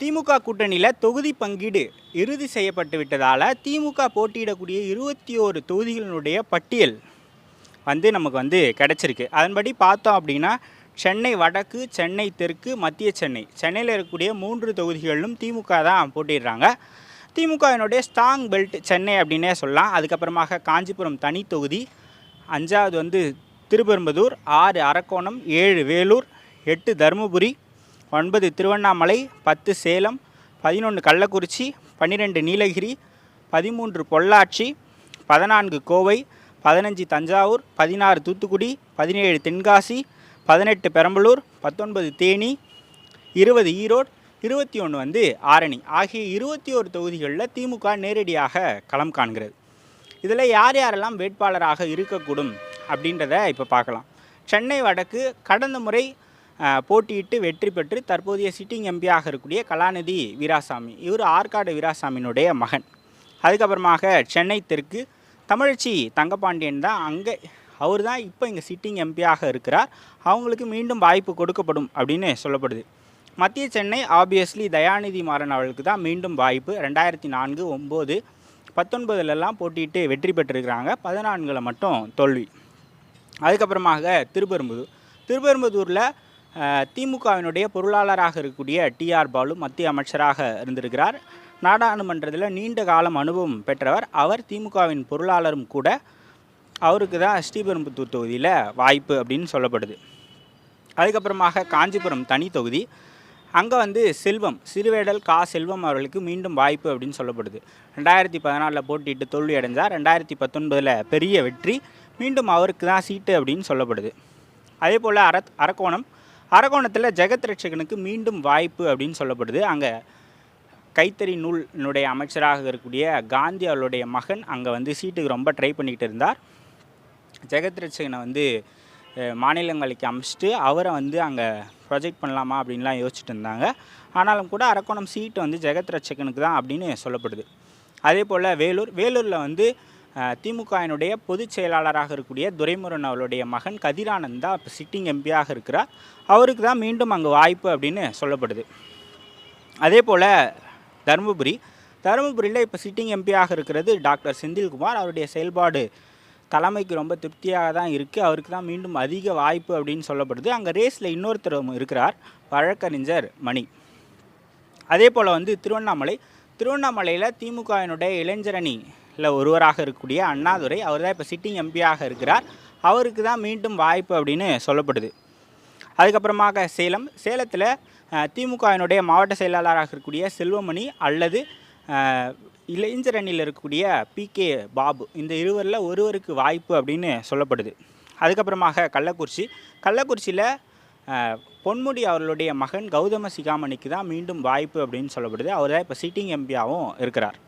திமுக கூட்டணியில் தொகுதி பங்கீடு இறுதி செய்யப்பட்டு விட்டதால் திமுக போட்டியிடக்கூடிய இருபத்தி ஓரு தொகுதிகளினுடைய பட்டியல் வந்து நமக்கு வந்து கிடச்சிருக்கு. அதன்படி பார்த்தோம் அப்படின்னா சென்னை வடக்கு சென்னை தெற்கு மத்திய சென்னை. சென்னையில் இருக்கக்கூடிய மூன்று தொகுதிகளிலும் திமுக தான் போட்டிடுறாங்க திமுகவினுடைய ஸ்ட்ராங் பெல்ட் சென்னை அப்படின்னே சொல்லலாம். அதுக்கப்புறமாக காஞ்சிபுரம் தனி தொகுதி அஞ்சாவது வந்து திருப்பெரும்புதூர் ஆறு அரக்கோணம் ஏழு வேலூர் எட்டு தருமபுரி ஒன்பது திருவண்ணாமலை பத்து சேலம் பதினொன்று கள்ளக்குறிச்சி பன்னிரெண்டு நீலகிரி பதிமூன்று பொள்ளாச்சி பதினான்கு கோவை பதினஞ்சு தஞ்சாவூர் பதினாறு தூத்துக்குடி பதினேழு தென்காசி பதினெட்டு பெரம்பலூர் பத்தொன்பது தேனி இருபது ஈரோடு இருபத்தி ஒன்று வந்து ஆரணி. ஆகிய இருபத்தி ஒரு தொகுதிகளில் திமுக நேரடியாக களம் காண்கிறது. இதில் யார் யாரெல்லாம் வேட்பாளராக இருக்கக்கூடும் அப்படின்றத இப்போ பார்க்கலாம். சென்னை வடக்கு கடந்த முறை போட்டியிட்டு வெற்றி பெற்று தற்போதைய சிட்டிங் எம்பியாக இருக்கக்கூடிய கலாநிதி வீராசாமி. இவர் ஆற்காடு வீராசாமியினுடைய மகன். அதுக்கப்புறமாக சென்னை தெற்கு தமிழச்சி தங்கபாண்டியன் தான் அங்கே அவர் தான் இப்போ இங்கே சிட்டிங் எம்பியாக இருக்கிறார். அவங்களுக்கு மீண்டும் வாய்ப்பு கொடுக்கப்படும் அப்படின்னு சொல்லப்படுது. மத்திய சென்னை ஆப்வியஸ்லி தயாநிதி மாறன் அவர்களுக்கு தான் மீண்டும் வாய்ப்பு. ரெண்டாயிரத்தி நான்கு ஒம்பது பத்தொன்பதுலலாம் போட்டியிட்டு வெற்றி பெற்றிருக்கிறாங்க. பதினான்கில் மட்டும் தோல்வி. அதுக்கப்புறமாக திருப்பெரும்புதூர். திருப்பெரும்புதூரில் திமுகவினுடைய பொருளாளராக இருக்கக்கூடிய டிஆர் பாலு மத்திய அமைச்சராக இருந்திருக்கிறார். நாடாளுமன்றத்தில் நீண்ட காலம் அனுபவம் பெற்றவர். அவர் திமுகவின் பொருளாளரும் கூட. அவருக்கு தான் ஸ்ரீபெரும்புத்தூர் தொகுதியில் வாய்ப்பு அப்படின்னு சொல்லப்படுது. அதுக்கப்புறமாக காஞ்சிபுரம் தனி தொகுதி. அங்கே வந்து செல்வம் சிறுவேடல் கா. செல்வம் அவர்களுக்கு மீண்டும் வாய்ப்பு அப்படின்னு சொல்லப்படுது. ரெண்டாயிரத்தி பதினாலில் போட்டியிட்டு தோல்வி அடைஞ்சார் ரெண்டாயிரத்தி பத்தொன்பதில் பெரிய வெற்றி. மீண்டும் அவருக்கு தான் சீட்டு அப்படின்னு சொல்லப்படுது. அதே போல் அர அரக்கோணம் அரக்கோணத்தில் ஜெகத் ரட்சகனுக்கு மீண்டும் வாய்ப்பு அப்படின்னு சொல்லப்படுது. அங்கே கைத்தறி நூலினுடைய அமைச்சராக இருக்கக்கூடிய காந்தி அவருடைய மகன் அங்கே வந்து சீட்டுக்கு ரொம்ப ட்ரை பண்ணிக்கிட்டு இருந்தார். ஜெகத் ரட்சகனை வந்து மாநிலங்களுக்கு அமைச்சிட்டு அவரை வந்து அங்கே ப்ரொஜெக்ட் பண்ணலாமா அப்படின்லாம் யோசிச்சுட்டு இருந்தாங்க. ஆனாலும் கூட அரக்கோணம் சீட்டு வந்து ஜெகத் ரட்சகனுக்கு தான் அப்படின்னு சொல்லப்படுது. அதே போல் வேலூர் வேலூரில் வந்து திமுகவினுடைய பொதுச் செயலாளராக இருக்கக்கூடிய துரைமுருகன் அவருடைய மகன் கதிரானந்த் தான் இப்போ சிட்டிங் எம்பியாக இருக்கிறார். அவருக்கு தான் மீண்டும் அங்கே வாய்ப்பு அப்படின்னு சொல்லப்படுது. அதே போல் தருமபுரி தருமபுரியில் இப்போ சிட்டிங் எம்பியாக இருக்கிறது டாக்டர் செந்தில்குமார். அவருடைய செயல்பாடு தலைமைக்கு ரொம்ப திருப்தியாக தான் இருக்குது அவருக்கு தான் மீண்டும் அதிக வாய்ப்பு அப்படின்னு சொல்லப்படுது. அங்கே ரேஸில் இன்னொருத்தர் இருக்கிறார் வழக்கறிஞர் மணி. அதே போல் வந்து திருவண்ணாமலை திருவண்ணாமலையில் திமுகவினுடைய இல்லை ஒருவராக இருக்கக்கூடிய அண்ணாதுரை அவர் தான் இப்போ சிட்டிங் எம்பியாக இருக்கிறார். அவருக்கு தான் மீண்டும் வாய்ப்பு அப்படின்னு சொல்லப்படுது. அதுக்கப்புறமாக சேலம் சேலத்தில் திமுகவினுடைய மாவட்ட செயலாளராக இருக்கக்கூடிய செல்வமணி அல்லது இளைஞர் அணியில் இருக்கக்கூடிய பிகே பாபு இந்த இருவரில் ஒருவருக்கு வாய்ப்பு அப்படின்னு சொல்லப்படுது. அதுக்கப்புறமாக கள்ளக்குறிச்சி கள்ளக்குறிச்சியில் பொன்முடி அவர்களுடைய மகன் கௌதம சிகாமணிக்கு தான் மீண்டும் வாய்ப்பு அப்படின்னு சொல்லப்படுது. அவர் தான் இப்போ சிட்டிங் எம்பியாகவும் இருக்கிறார்.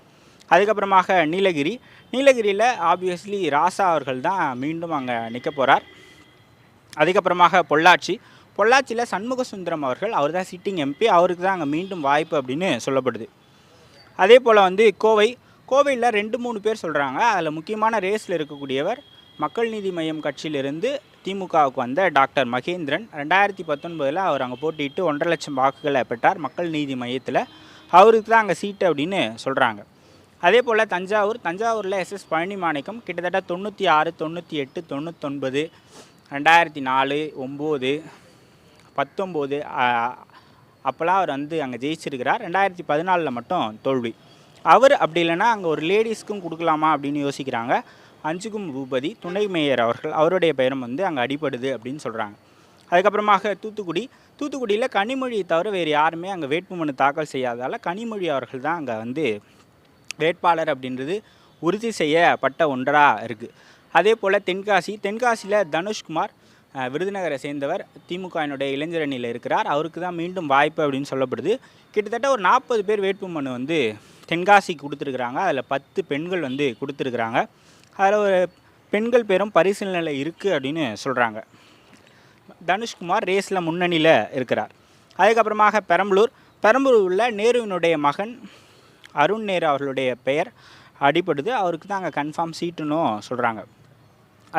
அதுக்கப்புறமாக நீலகிரி. நீலகிரியில் ஆப்வியஸ்லி ராசா அவர்கள் தான் மீண்டும் அங்கே நிற்க போகிறார் அதுக்கப்புறமாக பொள்ளாச்சி. பொள்ளாச்சியில் சண்முக சுந்தரம் அவர்கள் அவர் தான் சிட்டிங் எம்பி அவருக்கு தான் அங்கே மீண்டும் வாய்ப்பு அப்படின்னு சொல்லப்படுது. அதே போல் வந்து கோவை. கோவையில் ரெண்டு மூணு பேர் சொல்கிறாங்க அதில் முக்கியமான ரேஸில் இருக்கக்கூடியவர் மக்கள் நீதி மையம் கட்சியிலிருந்து திமுகவுக்கு வந்த டாக்டர் மகேந்திரன். ரெண்டாயிரத்தி பத்தொன்பதில் அவர் அங்கே போட்டியிட்டு ஒன்றரை லட்சம் வாக்குகளை பெற்றார் மக்கள் நீதி மையத்தில் அவருக்கு தான் அங்கே சீட்டு அப்படின்னு சொல்கிறாங்க அதே போல் தஞ்சாவூர் தஞ்சாவூரில் எஸ்எஸ் பழனி மாணிக்கம் கிட்டத்தட்ட தொண்ணூற்றி ஆறு தொண்ணூற்றி எட்டு தொண்ணூத்தொன்பது ரெண்டாயிரத்தி நாலு ஒம்பது பத்தொம்போது அப்போல்லாம் அவர் வந்து அங்கே ஜெயிச்சிருக்கிறார். ரெண்டாயிரத்தி பதினாலில் மட்டும் தோல்வி. அவர் அப்படி இல்லைன்னா அங்கே ஒரு லேடிஸ்க்கும் கொடுக்கலாமா அப்படின்னு யோசிக்கிறாங்க. அஞ்சுகும் பூபதி துணை மேயர் அவர்கள் அவருடைய பெயரும் வந்து அங்கே அடிபடுது அப்படின்னு சொல்கிறாங்க அதுக்கப்புறமாக தூத்துக்குடி தூத்துக்குடியில் கனிமொழியை தவிர வேறு யாருமே அங்கே வேட்புமனு தாக்கல் செய்யாததால் கனிமொழி அவர்கள் தான் அங்கே வந்து வேட்பாளர் அப்படின்றது உறுதி செய்யப்பட்ட ஒன்றாக இருக்குது அதே போல் தென்காசி தென்காசியில் தனுஷ்குமார் விருதுநகரை சேர்ந்தவர் திமுகவினுடைய இளைஞரணியில் இருக்கிறார். அவருக்கு தான் மீண்டும் வாய்ப்பு அப்படின்னு சொல்லப்படுது. கிட்டத்தட்ட ஒரு நாற்பது பேர் வேட்புமனு வந்து தென்காசிக்கு கொடுத்துருக்குறாங்க. அதில் பத்து பெண்கள் வந்து கொடுத்துருக்குறாங்க. அதில் ஒரு பெண்கள் பேரும் பரிசீலனையில் இருக்குது அப்படின்னு சொல்கிறாங்க தனுஷ்குமார் ரேஸில் முன்னணியில் இருக்கிறார். அதுக்கப்புறமாக பெரம்பலூர். பெரம்பலூரில் நேருவினுடைய மகன் அருண் நேரு அவர்களுடைய பெயர் அடிபடுது. அவருக்கு தான் அங்கே கன்ஃபார்ம் சீட்டுன்னு சொல்கிறாங்க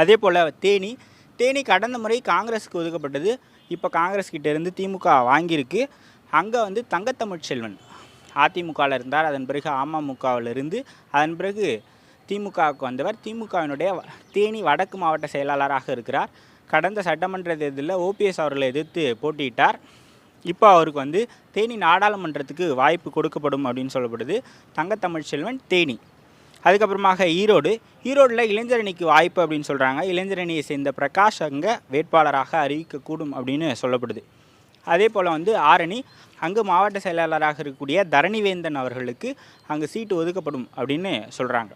அதே போல் தேனி தேனி கடந்த முறை காங்கிரஸுக்கு ஒதுக்கப்பட்டது. இப்போ காங்கிரஸ் இருந்து திமுக வாங்கியிருக்கு. அங்கே வந்து தங்கத்தமிழ் செல்வன் அதிமுகவில் இருந்தார். அதன் பிறகு அமமுகவில் இருந்து அதன் பிறகு திமுகவுக்கு வந்தவர் திமுகவினுடைய தேனி வடக்கு மாவட்ட செயலாளராக இருக்கிறார். கடந்த சட்டமன்ற தேர்தலில் ஓபிஎஸ் அவர்களை எதிர்த்து போட்டியிட்டார். இப்போ அவருக்கு வந்து தேனி நாடாளுமன்றத்துக்கு வாய்ப்பு கொடுக்கப்படும் அப்படின்னு சொல்லப்படுது. தங்கத்தமிழ் செல்வன் தேனி. அதுக்கப்புறமாக ஈரோடு. ஈரோடில் இளைஞரணிக்கு வாய்ப்பு அப்படின்னு சொல்கிறாங்க இளைஞரணியை சேர்ந்த பிரகாஷ் அங்கே வேட்பாளராக அறிவிக்கக்கூடும் அப்படின்னு சொல்லப்படுது. அதே போல் வந்து ஆரணி அங்கு மாவட்ட செயலாளராக இருக்கக்கூடிய தரணிவேந்தன் அவர்களுக்கு அங்கே சீட்டு ஒதுக்கப்படும் அப்படின்னு சொல்கிறாங்க